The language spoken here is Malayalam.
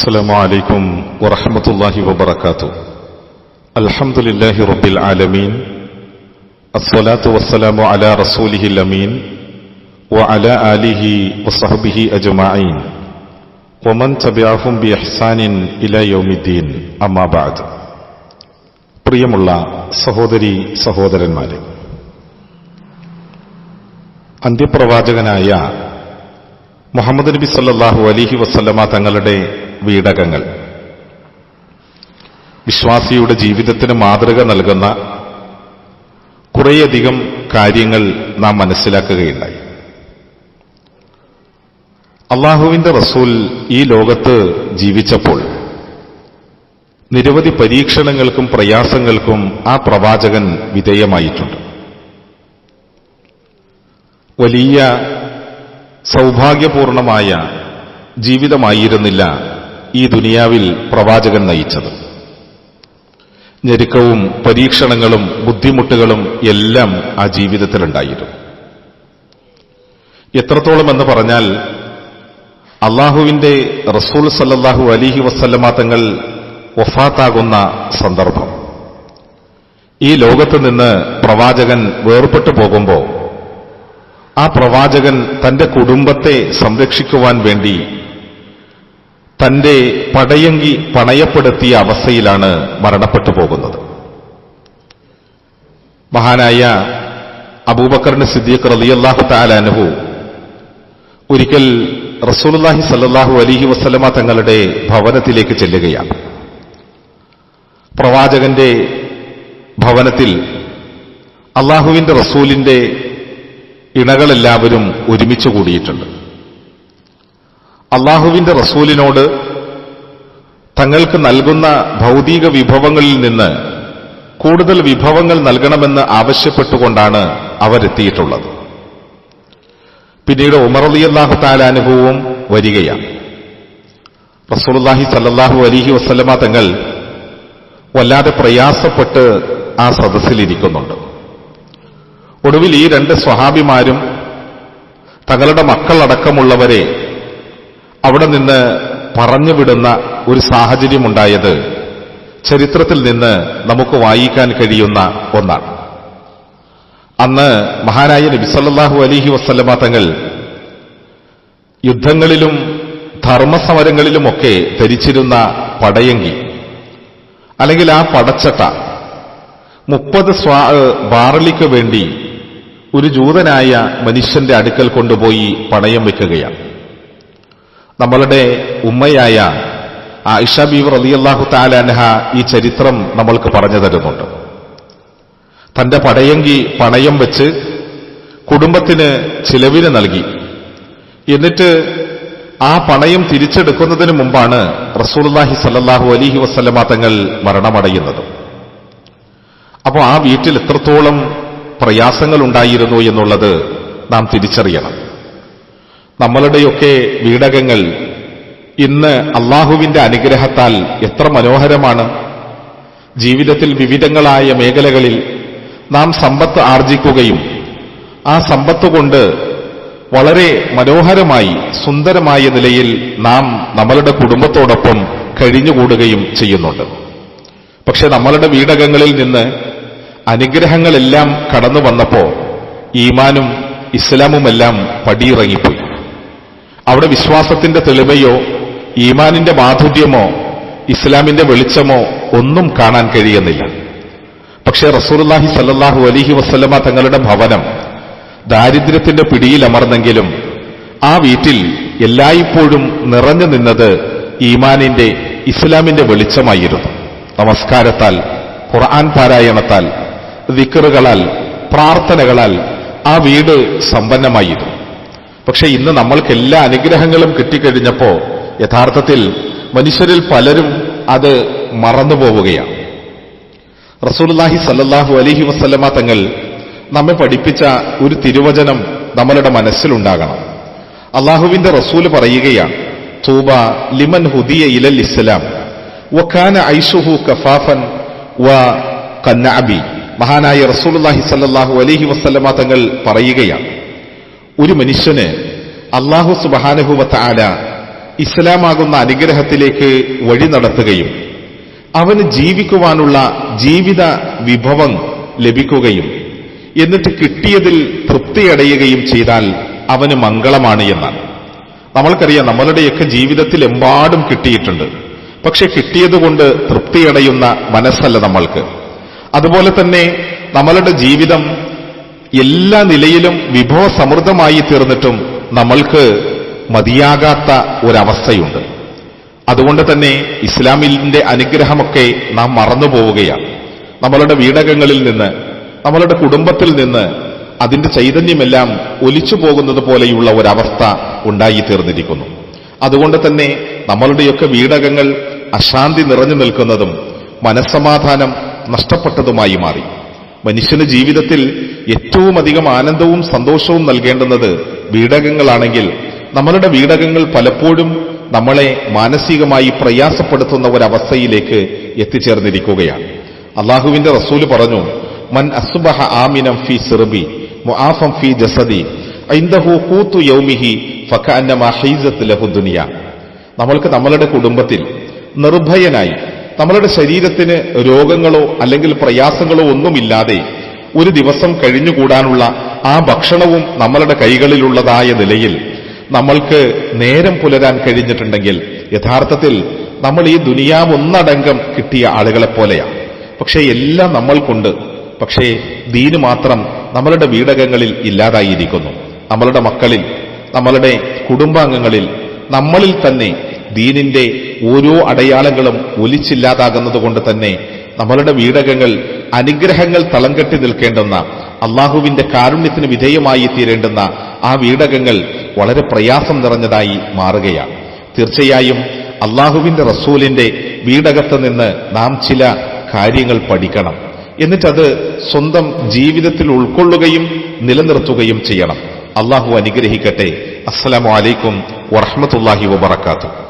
السلام عليكم ورحمة الله وبركاته الحمد لله رب العالمين الصلاة والسلام على رسوله الأمين وعلى آله وصحبه أجمعين ومن تبعهم بإحسان إلى يوم الدين أما بعد പ്രിയമുള്ള സഹോദരി സഹോദരന്മാരെ അന്ത്യപ്രവാചകനായ മുഹമ്മദ് നബി സല്ലാഹു അലിഹി വസ്ല്ലമ തങ്ങളുടെ വീടകങ്ങൾ. വിശ്വാസിയുടെ ജീവിതത്തിന് മാതൃക നൽകുന്ന കുറേയധികം കാര്യങ്ങൾ നാം മനസ്സിലാക്കുകയുണ്ടായി. അള്ളാഹുവിന്റെ റസൂൽ ഈ ലോകത്ത് ജീവിച്ചപ്പോൾ നിരവധി പരീക്ഷണങ്ങൾക്കും പ്രയാസങ്ങൾക്കും ആ പ്രവാചകൻ വിധേയമായിട്ടുണ്ട്. വലിയ സൗഭാഗ്യപൂർണമായ ജീവിതമായിരുന്നില്ല ഈ ദുനിയാവിൽ പ്രവാചകൻ നയിച്ചത്. ഞെരുക്കവും പരീക്ഷണങ്ങളും ബുദ്ധിമുട്ടുകളും എല്ലാം ആ ജീവിതത്തിലുണ്ടായിരുന്നു. എത്രത്തോളം എന്ന് പറഞ്ഞാൽ അള്ളാഹുവിന്റെ റസൂൽ സല്ലാഹു അലിഹി വസ്ല്ലമ തങ്ങൾ ഒഫാത്താകുന്ന സന്ദർഭം. ഈ ലോകത്ത് നിന്ന് പ്രവാചകൻ വേർപെട്ടു പോകുമ്പോൾ ആ പ്രവാചകൻ തന്റെ കുടുംബത്തെ സംരക്ഷിക്കുവാൻ വേണ്ടി തന്റെ പടയങ്കി പണയപ്പെടുത്തിയ അവസ്ഥയിലാണ് മരണപ്പെട്ടു പോകുന്നത്. മഹാനായ അബൂബക്കറിന് സിദ്ദീഖ് റലിയല്ലാഹു താലാനുഹു ഒരിക്കൽ റസൂലുല്ലാഹി സല്ലാഹു അലിഹി വസ്ലമ തങ്ങളുടെ ഭവനത്തിലേക്ക് ചെല്ലുകയാണ്. പ്രവാചകന്റെ ഭവനത്തിൽ അള്ളാഹുവിന്റെ റസൂലിന്റെ ഇണകളെല്ലാവരും ഒരുമിച്ച് കൂടിയിട്ടുണ്ട്. അള്ളാഹുവിന്റെ റസൂലിനോട് തങ്ങൾക്ക് നൽകുന്ന ഭൗതിക വിഭവങ്ങളിൽ നിന്ന് കൂടുതൽ വിഭവങ്ങൾ നൽകണമെന്ന് ആവശ്യപ്പെട്ടുകൊണ്ടാണ് അവരെത്തിയിട്ടുള്ളത്. പിന്നീട് ഉമർ അലി അള്ളാഹു താലാനുഭവവും വരികയാണ്. റസൂൽഹി സല്ലാഹു അലിഹി വസ്ലമ തങ്ങൾ വല്ലാതെ പ്രയാസപ്പെട്ട് ആ സദസ്സിലിരിക്കുന്നുണ്ട്. ഒടുവിൽ ഈ രണ്ട് സ്വഹാബിമാരും തങ്ങളുടെ മക്കളടക്കമുള്ളവരെ അവിടെ നിന്ന് പറഞ്ഞുവിടുന്ന ഒരു സാഹചര്യമുണ്ടായത് ചരിത്രത്തിൽ നിന്ന് നമുക്ക് വായിക്കാൻ കഴിയുന്ന ഒന്നാണ്. അന്ന് മഹാനായ നബിസല്ലാഹു അലിഹി വസ്ലമ തങ്ങൾ യുദ്ധങ്ങളിലും ധർമ്മസമരങ്ങളിലുമൊക്കെ ധരിച്ചിരുന്ന പടയങ്കി അല്ലെങ്കിൽ ആ പടച്ചട്ട മുപ്പത് സ്വാ ബാറലിക്ക് വേണ്ടി ഒരു ജൂതനായ മനുഷ്യന്റെ അടുക്കൽ കൊണ്ടുപോയി പണയം വെക്കുകയാണ് നമ്മളുടെ ഉമ്മയായ ആയിഷ അലി അള്ളാഹു താലാൻഹ ഈ ചരിത്രം നമ്മൾക്ക് പറഞ്ഞു തരുന്നുണ്ട്. തന്റെ പടയങ്കി പണയം വെച്ച് കുടുംബത്തിന് ചിലവിന് നൽകി. എന്നിട്ട് ആ പണയം തിരിച്ചെടുക്കുന്നതിന് മുമ്പാണ് റസൂൽഹി സല്ലാഹു അലിഹി വസ്ലമ തങ്ങൾ മരണമടയുന്നത്. അപ്പോൾ ആ വീട്ടിൽ എത്രത്തോളം പ്രയാസങ്ങൾ ഉണ്ടായിരുന്നു എന്നുള്ളത് നാം തിരിച്ചറിയണം. നമ്മളുടെയൊക്കെ വീടകങ്ങൾ ഇന്ന് അള്ളാഹുവിന്റെ അനുഗ്രഹത്താൽ എത്ര മനോഹരമാണ്. ജീവിതത്തിൽ വിവിധങ്ങളായ മേഖലകളിൽ നാം സമ്പത്ത് ആർജിക്കുകയും ആ സമ്പത്ത് കൊണ്ട് വളരെ മനോഹരമായി സുന്ദരമായ നിലയിൽ നാം നമ്മളുടെ കുടുംബത്തോടൊപ്പം കഴിഞ്ഞുകൂടുകയും ചെയ്യുന്നുണ്ട്. പക്ഷെ നമ്മളുടെ വീടകങ്ങളിൽ നിന്ന് അനുഗ്രഹങ്ങളെല്ലാം കടന്നു വന്നപ്പോ ഈമാനും ഇസ്ലാമുമെല്ലാം പടിയിറങ്ങിപ്പോയി. അവിടെ വിശ്വാസത്തിന്റെ തെളിമയോ ഈമാനിന്റെ മാധുര്യമോ ഇസ്ലാമിന്റെ വെളിച്ചമോ ഒന്നും കാണാൻ കഴിയുന്നില്ല. പക്ഷെ റസൂർലാഹി സല്ലാഹു അലിഹി വസ്ലമ തങ്ങളുടെ ഭവനം ദാരിദ്ര്യത്തിന്റെ പിടിയിലമർന്നെങ്കിലും ആ വീട്ടിൽ എല്ലായ്പ്പോഴും നിറഞ്ഞു നിന്നത് ഈമാനിന്റെ ഇസ്ലാമിന്റെ വെളിച്ചമായിരുന്നു. നമസ്കാരത്താൽ ഖുർആൻ പാരായണത്താൽ വിക്കറുകളാൽ പ്രാർത്ഥനകളാൽ ആ വീട് സമ്പന്നമായിരുന്നു. പക്ഷെ ഇന്ന് നമ്മൾക്ക് എല്ലാ അനുഗ്രഹങ്ങളും കിട്ടിക്കഴിഞ്ഞപ്പോ യഥാർത്ഥത്തിൽ മനുഷ്യരിൽ പലരും അത് മറന്നു പോവുകയാണ്. റസൂൽലാഹി സല്ലാഹു അലഹി വസ്ലമ തങ്ങൾ നമ്മെ പഠിപ്പിച്ച ഒരു തിരുവചനം നമ്മളുടെ മനസ്സിലുണ്ടാകണം അള്ളാഹുവിന്റെ റസൂൽ പറയുകയാണ് തൂബ ലിമൻ ഹുദിയ ഇലൽ ഇസ്ലാം വഖാന ഐഷുഹു കഫാഫൻ വ കന്നാബി മഹാനായ റസൂൽല്ലാഹി സല്ലാഹു അലഹി വസ്ലമ തങ്ങൾ പറയുകയാണ് ഒരു മനുഷ്യന് അള്ളാഹു സുബാനുഹുവത്ത ആല ഇസ്ലാമാകുന്ന അനുഗ്രഹത്തിലേക്ക് വഴി നടത്തുകയും അവന് ജീവിക്കുവാനുള്ള ജീവിത വിഭവം ലഭിക്കുകയും എന്നിട്ട് കിട്ടിയതിൽ തൃപ്തിയടയുകയും ചെയ്താൽ അവന് മംഗളമാണ് എന്നാണ്. നമ്മൾക്കറിയാം നമ്മളുടെയൊക്കെ ജീവിതത്തിൽ എമ്പാടും കിട്ടിയിട്ടുണ്ട്. പക്ഷെ കിട്ടിയതുകൊണ്ട് തൃപ്തിയടയുന്ന മനസ്സല്ല നമ്മൾക്ക്. അതുപോലെ തന്നെ നമ്മളുടെ ജീവിതം എല്ലാ നിലയിലും വിഭവസമൃദ്ധമായി തീർന്നിട്ടും നമ്മൾക്ക് മതിയാകാത്ത ഒരവസ്ഥയുണ്ട്. അതുകൊണ്ട് തന്നെ ഇസ്ലാമിന്റെ അനുഗ്രഹമൊക്കെ നാം മറന്നുപോവുകയാണ് നമ്മളുടെ വീടകങ്ങളിൽ നിന്ന് നമ്മളുടെ കുടുംബത്തിൽ നിന്ന് അതിന്റെ ചൈതന്യമെല്ലാം ഒലിച്ചു പോകുന്നത് പോലെയുള്ള ഒരവസ്ഥ ഉണ്ടായിത്തീർന്നിരിക്കുന്നു. അതുകൊണ്ട് തന്നെ നമ്മളുടെയൊക്കെ വീടകങ്ങൾ അശാന്തി നിറഞ്ഞു നിൽക്കുന്നതും മനസ്സമാധാനം നഷ്ടപ്പെട്ടതുമായി മാറി. മനുഷ്യന് ജീവിതത്തിൽ ഏറ്റവും അധികം ആനന്ദവും സന്തോഷവും നൽകേണ്ടുന്നത് വീടകങ്ങളാണെങ്കിൽ നമ്മളുടെ വീടകങ്ങൾ പലപ്പോഴും നമ്മളെ മാനസികമായി പ്രയാസപ്പെടുത്തുന്ന ഒരവസ്ഥയിലേക്ക് എത്തിച്ചേർന്നിരിക്കുകയാണ്. അള്ളാഹുവിന്റെ റസൂൽ പറഞ്ഞു മൻ അസുബഹ ആമിനം ഫി സിറബി മുആഫം ഫി ജസദി ഐന്ദഹു കൂത്തു യൗമിഹി ഫക്കഅന്നമാ ഹൈസത്ത് ലഹു ദുനിയ. നമ്മൾക്ക് നമ്മളുടെ കുടുംബത്തിൽ നിർഭയനായി നമ്മളുടെ ശരീരത്തിന് രോഗങ്ങളോ അല്ലെങ്കിൽ പ്രയാസങ്ങളോ ഒന്നുമില്ലാതെ ഒരു ദിവസം കഴിഞ്ഞുകൂടാനുള്ള ആ ഭക്ഷണവും നമ്മളുടെ കൈകളിലുള്ളതായ നിലയിൽ നമ്മൾക്ക് നേരം പുലരാൻ കഴിഞ്ഞിട്ടുണ്ടെങ്കിൽ യഥാർത്ഥത്തിൽ നമ്മൾ ഈ ദുനിയാവ് ഒന്നടങ്കം കിട്ടിയ ആളുകളെ പോലെയാണ് പക്ഷേ എല്ലാം നമ്മൾക്കുണ്ട് പക്ഷേ ദീന് മാത്രം നമ്മളുടെ വീടകങ്ങളിൽ ഇല്ലാതായിരിക്കുന്നു. നമ്മളുടെ മക്കളിൽ നമ്മളുടെ കുടുംബാംഗങ്ങളിൽ നമ്മളിൽ തന്നെ ദീനിന്റെ ഓരോ അടയാളങ്ങളും ഒലിച്ചില്ലാതാകുന്നത് കൊണ്ട് തന്നെ നമ്മളുടെ വീടകങ്ങൾ അനുഗ്രഹങ്ങൾ തളം കെട്ടി നിൽക്കേണ്ടുന്ന അള്ളാഹുവിന്റെ കാരുണ്യത്തിന് വിധേയമായി തീരേണ്ടുന്ന ആ വീടകങ്ങൾ വളരെ പ്രയാസം നിറഞ്ഞതായി മാറുകയാണ്. തീർച്ചയായും അള്ളാഹുവിന്റെ റസൂലിന്റെ വീടകത്ത് നിന്ന് നാം ചില കാര്യങ്ങൾ പഠിക്കണം. എന്നിട്ടത് സ്വന്തം ജീവിതത്തിൽ ഉൾക്കൊള്ളുകയും നിലനിർത്തുകയും ചെയ്യണം. അള്ളാഹു അനുഗ്രഹിക്കട്ടെ. അസ്സലാമു അലൈക്കും വറഹമത്തല്ലാഹി വബർക്കാത്തു